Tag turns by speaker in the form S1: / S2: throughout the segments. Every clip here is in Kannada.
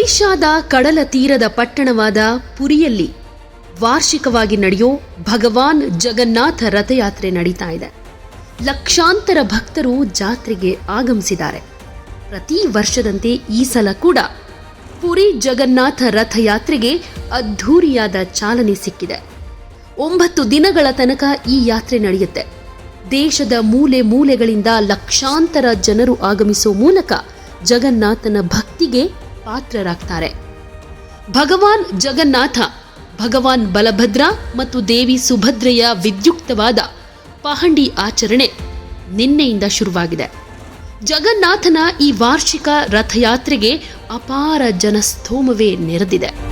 S1: ಒಡಿಶಾದ ಕಡಲ ತೀರದ ಪಟ್ಟಣವಾದ ಪುರಿಯಲ್ಲಿ ವಾರ್ಷಿಕವಾಗಿ ನಡೆಯೋ ಭಗವಾನ್ ಜಗನ್ನಾಥ ರಥಯಾತ್ರೆ ನಡೀತಾ ಇದೆ. ಲಕ್ಷಾಂತರ ಭಕ್ತರು ಜಾತ್ರೆಗೆ ಆಗಮಿಸಿದ್ದಾರೆ. ಪ್ರತಿ ವರ್ಷದಂತೆ ಈ ಸಲ ಕೂಡ ಪುರಿ ಜಗನ್ನಾಥ ರಥಯಾತ್ರೆಗೆ ಅದ್ಧೂರಿಯಾದ ಚಾಲನೆ ಸಿಕ್ಕಿದೆ. ಒಂಬತ್ತು ದಿನಗಳ ತನಕ ಈ ಯಾತ್ರೆ ನಡೆಯುತ್ತೆ. ದೇಶದ ಮೂಲೆ ಮೂಲೆಗಳಿಂದ ಲಕ್ಷಾಂತರ ಜನರು ಆಗಮಿಸುವ ಮೂಲಕ ಜಗನ್ನಾಥನ ಭಕ್ತಿಗೆ ಪಾತ್ರರಾಗ್ತಾರೆ. ಭಗವಾನ್ ಜಗನ್ನಾಥ, ಭಗವಾನ್ ಬಲಭದ್ರ ಮತ್ತು ದೇವಿ ಸುಭದ್ರೆಯ ವಿದ್ಯುಕ್ತವಾದ ಪಹಂಡಿ ಆಚರಣೆ ನಿನ್ನೆಯಿಂದ ಶುರುವಾಗಿದೆ. ಜಗನ್ನಾಥನ ಈ ವಾರ್ಷಿಕ ರಥಯಾತ್ರೆಗೆ ಅಪಾರ ಜನಸ್ತೋಮವೇ ನೆರೆದಿದೆ.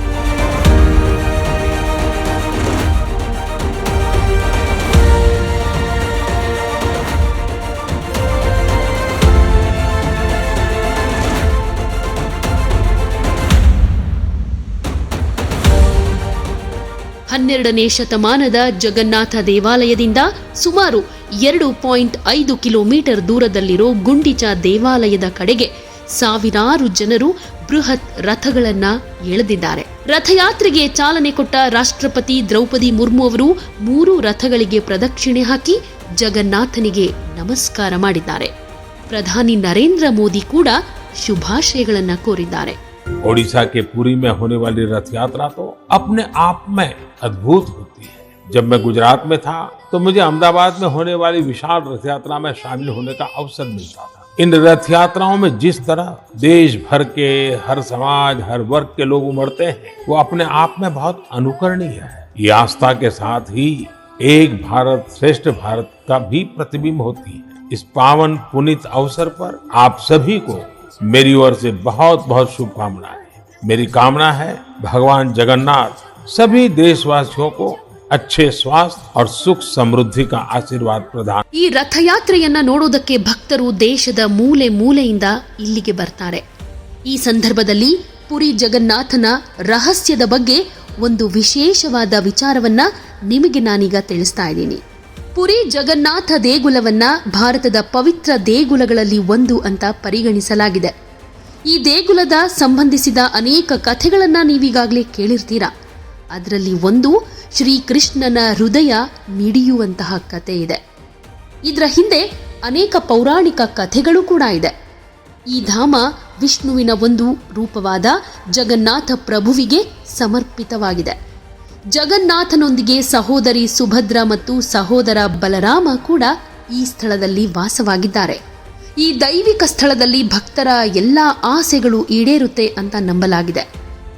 S1: ಹನ್ನೆರಡನೇ ಶತಮಾನದ ಜಗನ್ನಾಥ ದೇವಾಲಯದಿಂದ ಸುಮಾರು ಎರಡು ಪಾಯಿಂಟ್ ಐದು ಕಿಲೋಮೀಟರ್ ದೂರದಲ್ಲಿರೋ ಗುಂಡಿಚ ದೇವಾಲಯದ ಕಡೆಗೆ ಸಾವಿರಾರು ಜನರು ಬೃಹತ್ ರಥಗಳನ್ನ ಎಳೆದಿದ್ದಾರೆ. ರಥಯಾತ್ರೆಗೆ ಚಾಲನೆ ಕೊಟ್ಟ ರಾಷ್ಟ್ರಪತಿ ದ್ರೌಪದಿ ಮುರ್ಮು ಅವರು ಮೂರು ರಥಗಳಿಗೆ ಪ್ರದಕ್ಷಿಣೆ ಹಾಕಿ ಜಗನ್ನಾಥನಿಗೆ ನಮಸ್ಕಾರ ಮಾಡಿದ್ದಾರೆ. ಪ್ರಧಾನಿ ನರೇಂದ್ರ ಮೋದಿ ಕೂಡ ಶುಭಾಶಯಗಳನ್ನು ಕೋರಿದ್ದಾರೆ.
S2: ओडिशा के पुरी में होने वाली रथ यात्रा तो अपने आप में अद्भुत होती है। जब मैं गुजरात में था तो मुझे अहमदाबाद में होने वाली विशाल रथ यात्रा में शामिल होने का अवसर मिलता था। इन रथ यात्राओं में जिस तरह देश भर के, हर समाज, हर वर्ग के लोग उमड़ते हैं, वो अपने आप में बहुत अनुकरणीय है। ये आस्था के साथ ही एक भारत श्रेष्ठ भारत का भी प्रतिबिंब होती है। इस पावन पुनित अवसर पर आप सभी को मेरी ओर से बहुत बहुत शुभकामनाएं मेरी कामना है भगवान जगन्नाथ सभी देशवासियों को अच्छे स्वास्थ्य और सुख समृद्धि का आशीर्वाद प्रदान
S1: ಈ ರಥಯಾತ್ರೆಯನ್ನ ನೋಡೋದಕ್ಕೆ ಭಕ್ತರು ದೇಶದ ಮೂಲೆ ಮೂಲೆಯಿಂದ ಇಲ್ಲಿಗೆ ಬರ್ತಾರೆ ಈ ಸಂದರ್ಭದಲ್ಲಿ ಪುರಿ ಜಗನ್ನಾಥನ ರಹಸ್ಯದ ಬಗ್ಗೆ ಒಂದು ವಿಶೇಷವಾದ ವಿಚಾರವನ್ನ ನಿಮಗೆ ನಾನೀಗ ತಿಳಿಸ್ತಾ ಇದ್ದೀನಿ ಪುರಿ ಜಗನ್ನಾಥ ದೇಗುಲವನ್ನ ಭಾರತದ ಪವಿತ್ರ ದೇಗುಲಗಳಲ್ಲಿ ಒಂದು ಅಂತ ಪರಿಗಣಿಸಲಾಗಿದೆ. ಈ ದೇಗುಲದ ಸಂಬಂಧಿಸಿದ ಅನೇಕ ಕಥೆಗಳನ್ನ ನೀವೀಗಾಗಲೇ ಕೇಳಿರ್ತೀರಾ? ಅದರಲ್ಲಿ ಒಂದು ಶ್ರೀಕೃಷ್ಣನ ಹೃದಯ ಮಿಡಿಯುವಂತಹ ಕಥೆ ಇದೆ. ಇದರ ಹಿಂದೆ ಅನೇಕ ಪೌರಾಣಿಕ ಕಥೆಗಳು ಕೂಡ ಇದೆ. ಈ ಧಾಮ ವಿಷ್ಣುವಿನ ಒಂದು ರೂಪವಾದ ಜಗನ್ನಾಥ ಪ್ರಭುವಿಗೆ ಸಮರ್ಪಿತವಾಗಿದೆ. ಜಗನ್ನಾಥನೊಂದಿಗೆ ಸಹೋದರಿ ಸುಭದ್ರ ಮತ್ತು ಸಹೋದರ ಬಲರಾಮ ಕೂಡ ಈ ಸ್ಥಳದಲ್ಲಿ ವಾಸವಾಗಿದ್ದಾರೆ. ಈ ದೈವಿಕ ಸ್ಥಳದಲ್ಲಿ ಭಕ್ತರ ಎಲ್ಲ ಆಸೆಗಳು ಈಡೇರುತ್ತೆ ಅಂತ ನಂಬಲಾಗಿದೆ.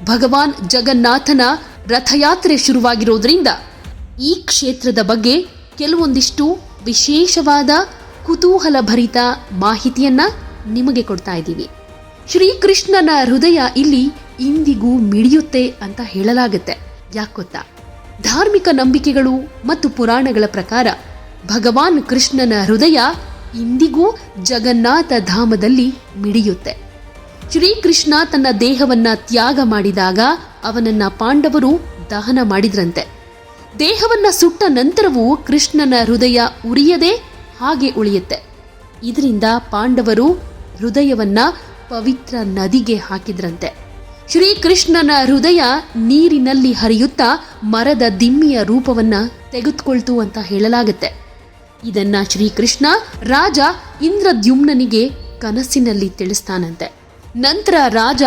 S1: ಭಗವಾನ್ ಜಗನ್ನಾಥನ ರಥಯಾತ್ರೆ ಶುರುವಾಗಿರೋದ್ರಿಂದ ಈ ಕ್ಷೇತ್ರದ ಬಗ್ಗೆ ಕೆಲವೊಂದಿಷ್ಟು ವಿಶೇಷವಾದ ಕುತೂಹಲಭರಿತ ಮಾಹಿತಿಯನ್ನ ನಿಮಗೆ ಕೊಡ್ತಾ ಇದ್ದೀವಿ. ಶ್ರೀಕೃಷ್ಣನ ಹೃದಯ ಇಲ್ಲಿ ಇಂದಿಗೂ ಮಿಡಿಯುತ್ತೆ ಅಂತ ಹೇಳಲಾಗುತ್ತೆ. ಯಾಕೆ ಗೊತ್ತಾ ಧಾರ್ಮಿಕ ನಂಬಿಕೆಗಳು ಮತ್ತು ಪುರಾಣಗಳ ಪ್ರಕಾರ ಭಗವಾನ್ ಕೃಷ್ಣನ ಹೃದಯ ಇಂದಿಗೂ ಜಗನ್ನಾಥ ಧಾಮದಲ್ಲಿ ಮಿಡಿಯುತ್ತೆ. ಶ್ರೀಕೃಷ್ಣ ತನ್ನ ದೇಹವನ್ನ ತ್ಯಾಗ ಮಾಡಿದಾಗ ಅವನನ್ನ ಪಾಂಡವರು ದಹನ ಮಾಡಿದ್ರಂತೆ. ದೇಹವನ್ನ ಸುಟ್ಟ ನಂತರವೂ ಕೃಷ್ಣನ ಹೃದಯ ಉರಿಯದೆ ಹಾಗೆ ಉಳಿಯುತ್ತೆ. ಇದರಿಂದ ಪಾಂಡವರು ಹೃದಯವನ್ನ ಪವಿತ್ರ ನದಿಗೆ ಹಾಕಿದ್ರಂತೆ. ಶ್ರೀಕೃಷ್ಣನ ಹೃದಯ ನೀರಿನಲ್ಲಿ ಹರಿಯುತ್ತಾ ಮರದ ದಿಮ್ಮಿಯ ರೂಪವನ್ನ ತೆಗೆದುಕೊಳ್ತು ಅಂತ ಹೇಳಲಾಗುತ್ತೆ. ಇದನ್ನ ಶ್ರೀಕೃಷ್ಣ ರಾಜ ಇಂದ್ರದ್ಯುಮ್ನನಿಗೆ ಕನಸಿನಲ್ಲಿ ತಿಳಿಸ್ತಾನಂತೆ. ನಂತರ ರಾಜ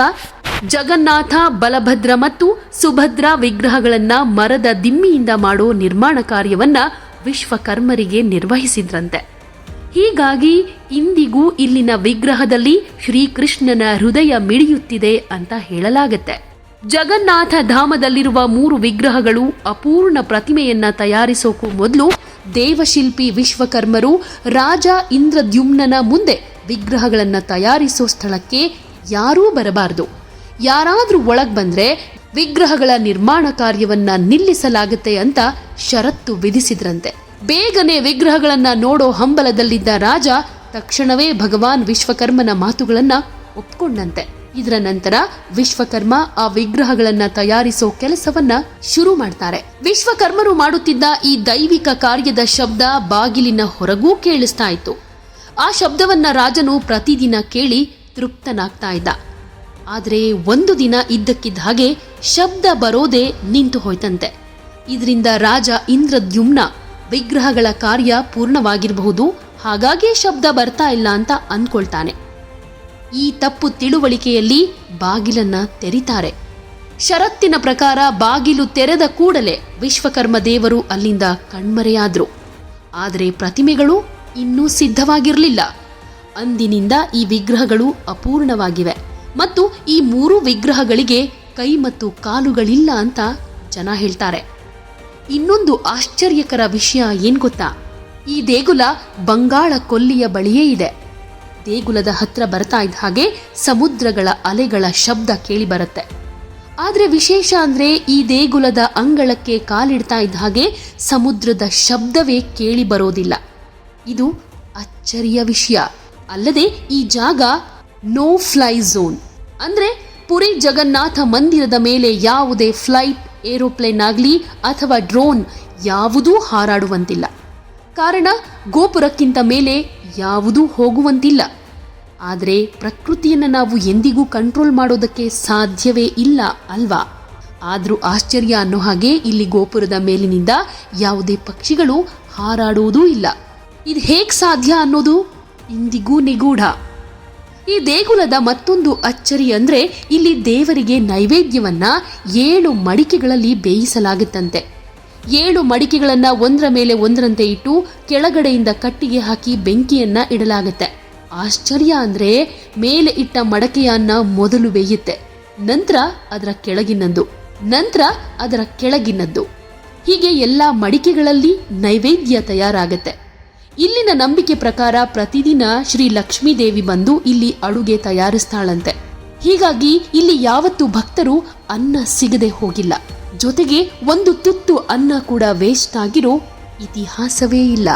S1: ಜಗನ್ನಾಥ, ಬಲಭದ್ರ ಮತ್ತು ಸುಭದ್ರ ವಿಗ್ರಹಗಳನ್ನ ಮರದ ದಿಮ್ಮಿಯಿಂದ ಮಾಡೋ ನಿರ್ಮಾಣ ಕಾರ್ಯವನ್ನ ವಿಶ್ವಕರ್ಮರಿಗೆ ನಿರ್ವಹಿಸಿದ್ರಂತೆ. ಹೀಗಾಗಿ ಇಂದಿಗೂ ಇಲ್ಲಿನ ವಿಗ್ರಹದಲ್ಲಿ ಶ್ರೀಕೃಷ್ಣನ ಹೃದಯ ಮಿಡಿಯುತ್ತಿದೆ ಅಂತ ಹೇಳಲಾಗುತ್ತೆ. ಜಗನ್ನಾಥ ಧಾಮದಲ್ಲಿರುವ ಮೂರು ವಿಗ್ರಹಗಳು ಅಪೂರ್ಣ ಪ್ರತಿಮೆಯನ್ನ ತಯಾರಿಸೋಕು ಮೊದಲು ದೇವಶಿಲ್ಪಿ ವಿಶ್ವಕರ್ಮರು ರಾಜ ಇಂದ್ರದ್ಯುಮ್ನನ ಮುಂದೆ ವಿಗ್ರಹಗಳನ್ನು ತಯಾರಿಸೋ ಸ್ಥಳಕ್ಕೆ ಯಾರೂ ಬರಬಾರದು. ಯಾರಾದರೂ ಒಳಗೆ ಬಂದ್ರೆ ವಿಗ್ರಹಗಳ ನಿರ್ಮಾಣ ಕಾರ್ಯವನ್ನ ನಿಲ್ಲಿಸಲಾಗುತ್ತೆ ಅಂತ ಷರತ್ತು ವಿಧಿಸಿದ್ರಂತೆ. ಬೇಗನೆ ವಿಗ್ರಹಗಳನ್ನು ನೋಡೋ ಹಂಬಲದಲ್ಲಿದ್ದ ರಾಜ ತಕ್ಷಣವೇ ಭಗವಾನ್ ವಿಶ್ವಕರ್ಮನ ಮಾತುಗಳನ್ನು ಒಪ್ಕೊಂಡಂತೆ. ಇದರ ನಂತರ ವಿಶ್ವಕರ್ಮ ಆ ವಿಗ್ರಹಗಳನ್ನ ತಯಾರಿಸೋ ಕೆಲಸವನ್ನ ಶುರು ಮಾಡ್ತಾರೆ. ವಿಶ್ವಕರ್ಮರು ಮಾಡುತ್ತಿದ್ದ ಈ ದೈವಿಕ ಕಾರ್ಯದ ಶಬ್ದ ಬಾಗಿಲಿನ ಹೊರಗೂ ಕೇಳಿಸ್ತಾ ಇತ್ತು. ಆ ಶಬ್ದವನ್ನ ರಾಜನು ಪ್ರತಿದಿನ ಕೇಳಿ ತೃಪ್ತನಾಗ್ತಾ ಇದ್ದ. ಆದರೆ ಒಂದು ದಿನ ಇದ್ದಕ್ಕಿದ್ದ ಹಾಗೆ ಶಬ್ದ ಬರೋದೇ ನಿಂತು ಹೋಯ್ತಂತೆ. ಇದರಿಂದ ರಾಜ ಇಂದ್ರದ್ಯುಮ್ನ ವಿಗ್ರಹಗಳ ಕಾರ್ಯ ಪೂರ್ಣವಾಗಿರಬಹುದು. ಹಾಗಾಗಿ ಶಬ್ದ ಬರ್ತಾ ಇಲ್ಲ ಅಂತ ಅಂದ್ಕೊಳ್ತಾನೆ. ಈ ತಪ್ಪು ತಿಳುವಳಿಕೆಯಲ್ಲಿ ಬಾಗಿಲನ್ನ ತೆರೀತಾರೆ. ಷರತ್ತಿನ ಪ್ರಕಾರ ಬಾಗಿಲು ತೆರೆದ ಕೂಡಲೇ ವಿಶ್ವಕರ್ಮ ದೇವರು ಅಲ್ಲಿಂದ ಕಣ್ಮರೆಯಾದ್ರು. ಆದರೆ ಪ್ರತಿಮೆಗಳು ಇನ್ನೂ ಸಿದ್ಧವಾಗಿರಲಿಲ್ಲ. ಅಂದಿನಿಂದ ಈ ವಿಗ್ರಹಗಳು ಅಪೂರ್ಣವಾಗಿವೆ. ಮತ್ತು ಈ ಮೂರು ವಿಗ್ರಹಗಳಿಗೆ ಕೈ ಮತ್ತು ಕಾಲುಗಳಿಲ್ಲ ಅಂತ ಜನ ಹೇಳ್ತಾರೆ. ಇನ್ನೊಂದು ಆಶ್ಚರ್ಯಕರ ವಿಷಯ ಏನ್ ಗೊತ್ತಾ? ಈ ದೇಗುಲ ಬಂಗಾಳ ಕೊಲ್ಲಿಯ ಬಳಿಯೇ ಇದೆ. ದೇಗುಲದ ಹತ್ರ ಬರ್ತಾ ಇದ್ದ ಹಾಗೆ ಸಮುದ್ರಗಳ ಅಲೆಗಳ ಶಬ್ದ ಕೇಳಿ ಬರುತ್ತೆ. ಆದರೆ ವಿಶೇಷ ಅಂದ್ರೆ ಈ ದೇಗುಲದ ಅಂಗಳಕ್ಕೆ ಕಾಲಿಡ್ತಾ ಇದ್ದ ಹಾಗೆ ಸಮುದ್ರದ ಶಬ್ದವೇ ಕೇಳಿ ಬರೋದಿಲ್ಲ. ಇದು ಅಚ್ಚರಿಯ ವಿಷಯ. ಅಲ್ಲದೆ ಈ ಜಾಗ ನೋ ಫ್ಲೈ ಝೋನ್ ಅಂದ್ರೆ ಪುರಿ ಜಗನ್ನಾಥ ಮಂದಿರದ ಮೇಲೆ ಯಾವುದೇ ಫ್ಲೈಟ್ ಏರೋಪ್ಲೇನ್ ಆಗಲಿ ಅಥವಾ ಡ್ರೋನ್ ಯಾವುದೂ ಹಾರಾಡುವಂತಿಲ್ಲ. ಕಾರಣ, ಗೋಪುರಕ್ಕಿಂತ ಮೇಲೆ ಯಾವುದೂ ಹೋಗುವಂತಿಲ್ಲ. ಆದರೆ ಪ್ರಕೃತಿಯನ್ನು ನಾವು ಎಂದಿಗೂ ಕಂಟ್ರೋಲ್ ಮಾಡೋದಕ್ಕೆ ಸಾಧ್ಯವೇ ಇಲ್ಲ ಅಲ್ವಾ? ಆದರೂ ಆಶ್ಚರ್ಯ ಅನ್ನೋ ಹಾಗೆ ಇಲ್ಲಿ ಗೋಪುರದ ಮೇಲಿನಿಂದ ಯಾವುದೇ ಪಕ್ಷಿಗಳು ಹಾರಾಡುವುದೂ ಇಲ್ಲ. ಇದು ಹೇಗೆ ಸಾಧ್ಯ ಅನ್ನೋದು ಇಂದಿಗೂ ನಿಗೂಢ. ಈ ದೇಗುಲದ ಮತ್ತೊಂದು ಅಚ್ಚರಿ ಅಂದರೆ ಇಲ್ಲಿ ದೇವರಿಗೆ ನೈವೇದ್ಯವನ್ನ ಏಳು ಮಡಿಕೆಗಳಲ್ಲಿ ಬೇಯಿಸಲಾಗುತ್ತಂತೆ. ಏಳು ಮಡಿಕೆಗಳನ್ನು ಒಂದರ ಮೇಲೆ ಒಂದರಂತೆ ಇಟ್ಟು ಕೆಳಗಡೆಯಿಂದ ಕಟ್ಟಿಗೆ ಹಾಕಿ ಬೆಂಕಿಯನ್ನು ಇಡಲಾಗುತ್ತೆ. ಆಶ್ಚರ್ಯ ಅಂದರೆ ಮೇಲೆ ಇಟ್ಟ ಮಡಕೆಯನ್ನ ಮೊದಲು ಬೇಯುತ್ತೆ, ನಂತರ ಅದರ ಕೆಳಗಿನದ್ದು, ನಂತರ ಅದರ ಕೆಳಗಿನದ್ದು. ಹೀಗೆ ಎಲ್ಲ ಮಡಿಕೆಗಳಲ್ಲಿ ನೈವೇದ್ಯ ತಯಾರಾಗತ್ತೆ. ಇಲ್ಲಿನ ನಂಬಿಕೆ ಪ್ರಕಾರ ಪ್ರತಿದಿನ ಶ್ರೀ ಲಕ್ಷ್ಮೀದೇವಿ ಬಂದು ಇಲ್ಲಿ ಅಡುಗೆ ತಯಾರಿಸ್ತಾಳಂತೆ. ಹೀಗಾಗಿ ಇಲ್ಲಿ ಯಾವತ್ತೂ ಭಕ್ತರು ಅನ್ನ ಸಿಗದೆ ಹೋಗಿಲ್ಲ. ಜೊತೆಗೆ ಒಂದು ತುತ್ತು ಅನ್ನ ಕೂಡ ವೇಸ್ಟ್ ಆಗಿರೋ ಇತಿಹಾಸವೇ ಇಲ್ಲ.